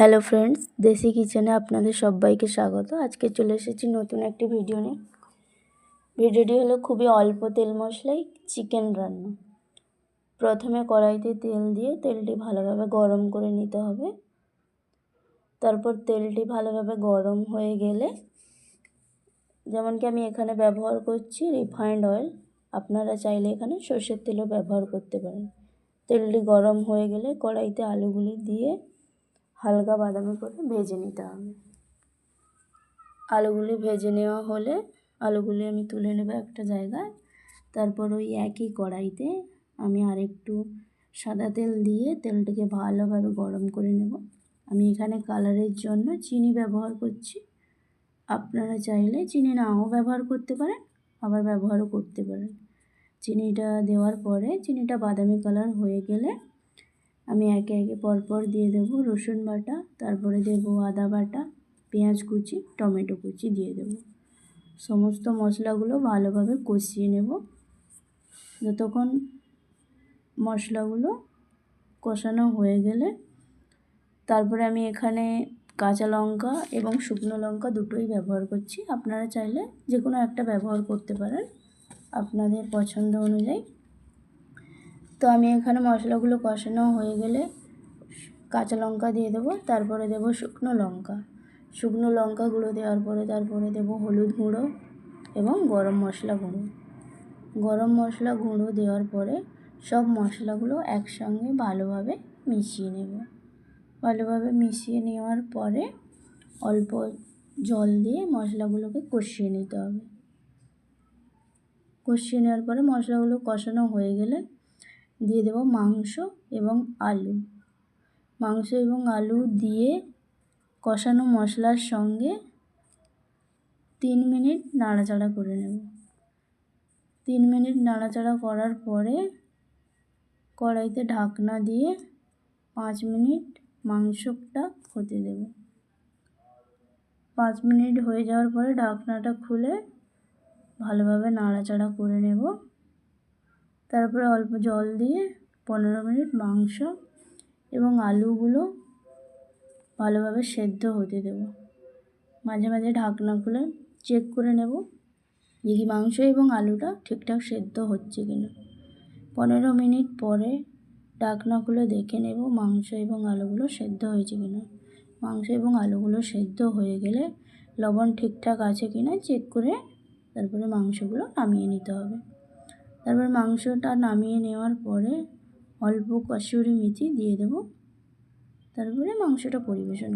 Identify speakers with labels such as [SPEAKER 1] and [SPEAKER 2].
[SPEAKER 1] Hello friends, দেশি কিচেনে আপনাদের সবাইকে স্বাগত। আজকে চলে এসেছি নতুন একটি ভিডিও নিয়ে। ভিডিওটি হলো খুবই অল্প তেল মশলাই, চিকেন রান্না। প্রথমে কড়াইতে তেল দিয়ে তেলটি ভালোভাবে গরম করে নিতে হবে। তারপর তেলটি ভালোভাবে গরম হয়ে গেলে, যেমন কি আমি এখানে ব্যবহার করছি রিফাইন্ড অয়েল। আপনারা চাইলে এখানে সর্ষের তেলও ব্যবহার করতে পারেন। তেলটি গরম হয়ে গেলে কড়াইতে আলুগুলি দিয়ে হালকা বাদামি করে ভেজে নিতে হবে। আলুগুলি ভেজে নেওয়া হলে আলুগুলি আমি তুলে নেব একটা জায়গায়। তারপর ওই একই কড়াইতে আমি আরেকটু সাদা তেল দিয়ে তেলটিকে ভালোভাবে গরম করে নেব। আমি এখানে কালারের জন্য চিনি ব্যবহার করছি। আপনারা চাইলে চিনি নাও ব্যবহার করতে পারেন, আবার ব্যবহারও করতে পারেন। চিনিটা দেওয়ার পরে চিনিটা বাদামি কালার হয়ে গেলে আমি একে একে পরপর দিয়ে দেবো রসুন বাটা, তারপরে দেব আদা বাটা, পেঁয়াজ কুচি, টমেটো কুচি দিয়ে দেব। সমস্ত মশলাগুলো ভালোভাবে কষিয়ে নেব। যতক্ষণ মশলাগুলো কষানো হয়ে গেলে তারপরে আমি এখানে কাঁচা লঙ্কা এবং শুকনো লঙ্কা দুটোই ব্যবহার করছি। আপনারা চাইলে যে কোনো একটা ব্যবহার করতে পারেন। আপনাদের পছন্দ অনুযায়ী তো আমি এখানে মশলাগুলো কষানো হয়ে গেলে কাঁচা লঙ্কা দিয়ে দেবো, তারপরে দেবো শুকনো লঙ্কা। শুকনো লঙ্কা গুঁড়ো দেওয়ার পরে তারপরে দেবো হলুদ গুঁড়ো এবং গরম মশলা গুঁড়ো। গরম মশলা গুঁড়ো দেওয়ার পরে সব মশলাগুলো একসঙ্গে ভালোভাবে মিশিয়ে নেব। ভালোভাবে মিশিয়ে নেওয়ার পরে অল্প জল দিয়ে মশলাগুলোকে কষিয়ে নিতে হবে। কষিয়ে নেওয়ার পরে মশলাগুলো কষানো হয়ে গেলে দিয়ে দেব মাংস এবং আলু। মাংস এবং আলু দিয়ে কষানো মশলার সঙ্গে তিন মিনিট নাড়াচাড়া করে নেব। তিন মিনিট নাড়াচাড়া করার পরে কড়াইতে ঢাকনা দিয়ে পাঁচ মিনিট মাংসটা হতে দেব। পাঁচ মিনিট হয়ে যাওয়ার পরে ঢাকনাটা খুলে ভালোভাবে নাড়াচাড়া করে নেব। তারপরে অল্প জল দিয়ে পনেরো মিনিট মাংস এবং আলুগুলো ভালোভাবে সেদ্ধ হতে দেব। মাঝে মাঝে ঢাকনা খুলে চেক করে নেব যে কি মাংস এবং আলুটা ঠিকঠাক সেদ্ধ হচ্ছে কি না পনেরো মিনিট পরে ঢাকনা খুলে দেখে নেব মাংস এবং আলুগুলো সেদ্ধ হয়েছে কি না মাংস এবং আলুগুলো সেদ্ধ হয়ে গেলে লবণ ঠিকঠাক আছে কি না চেক করে তারপরে মাংসগুলো নামিয়ে নিতে হবে। তারপর মাংসটা নামিয়ে নেওয়ার পরে অল্প কসুরি মেথি দিয়ে দেবো। তারপরে মাংসটা পরিবেশন